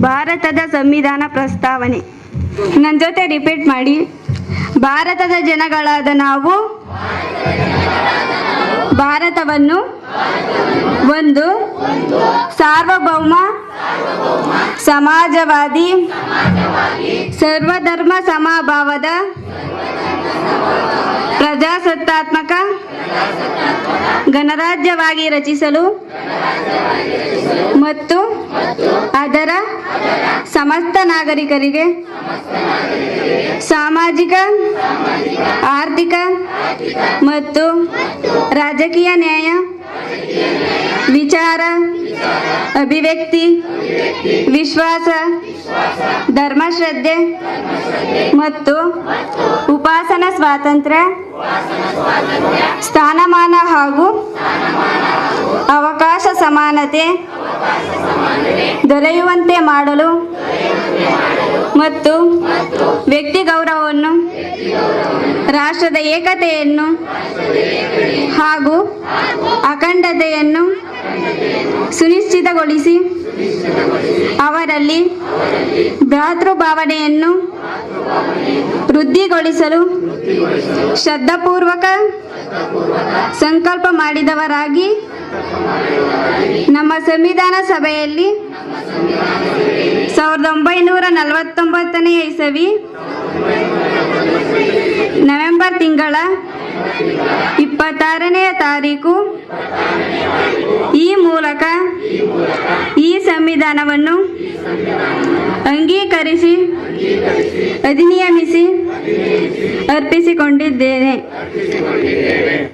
ಭಾರತದ ಸಂವಿಧಾನ ಪ್ರಸ್ತಾವನೆ. ನನ್ನ ಜೊತೆ ರಿಪೀಟ್ ಮಾಡಿ. ಭಾರತದ ಜನಗಳಾದ ನಾವು, ಭಾರತವನ್ನು ಒಂದು ಸಾರ್ವಭೌಮ, ಸಮಾಜವಾದಿ, ಸರ್ವಧರ್ಮ ಸಮಭಾವದ ಪ್ರಜಾಸತ್ತಾತ್ಮಕ ಗಣರಾಜ್ಯವಾಗಿ ರಚಿಸಲು ಮತ್ತು ಅದರ ಸಮಸ್ತ ನಾಗರಿಕರಿಗೆ ಸಾಮಾಜಿಕ, ಆರ್ಥಿಕ ಮತ್ತು ರಾಜಕೀಯ ನ್ಯಾಯ, ವಿಚಾರ, ಅಭಿವ್ಯಕ್ತಿ, ವಿಶ್ವಾಸ, ಧರ್ಮಶ್ರದ್ಧೆ ಮತ್ತು ಉಪಾಸನಾ ಸ್ವಾತಂತ್ರ್ಯ ಸ್ಥಾನಮಾನ ಹಾಗೂ ಅವಕಾಶ ಸಮಾನತೆ ದೊರೆಯುವಂತೆ ಮಾಡಲು ಮತ್ತು ವ್ಯಕ್ತಿ ಗೌರವವನ್ನು, ರಾಷ್ಟ್ರದ ಏಕತೆಯನ್ನು ಹಾಗೂ ಅಖಂಡತೆಯನ್ನು ಸುನಿಶ್ಚಿತಗೊಳಿಸಿ ಅವರಲ್ಲಿ ಭ್ರಾತೃಭಾವನೆಯನ್ನು ವೃದ್ಧಿಗೊಳಿಸಲು ಶ್ರದ್ಧಾಪೂರ್ವಕ ಸಂಕಲ್ಪ ಮಾಡಿದವರಾಗಿ ನಮ್ಮ ಸಂವಿಧಾನ ಸಭೆಯಲ್ಲಿ ಸಾವಿರದ ಒಂಬೈನೂರ ನಲವತ್ತೊಂಬತ್ತನೇ ಇಸವಿ ನವೆಂಬರ್ ತಿಂಗಳ ಇಪ್ಪತ್ತಾರನೆಯ ತಾರೀಕು. ಈ ಮೂಲಕ ಈ ಸಂವಿಧಾನವನ್ನು ಅಂಗೀಕರಿಸಿ, ಅಧಿನಿಯಮಿಸಿ ಅರ್ಪಿಸಿಕೊಂಡಿದ್ದೇನೆ.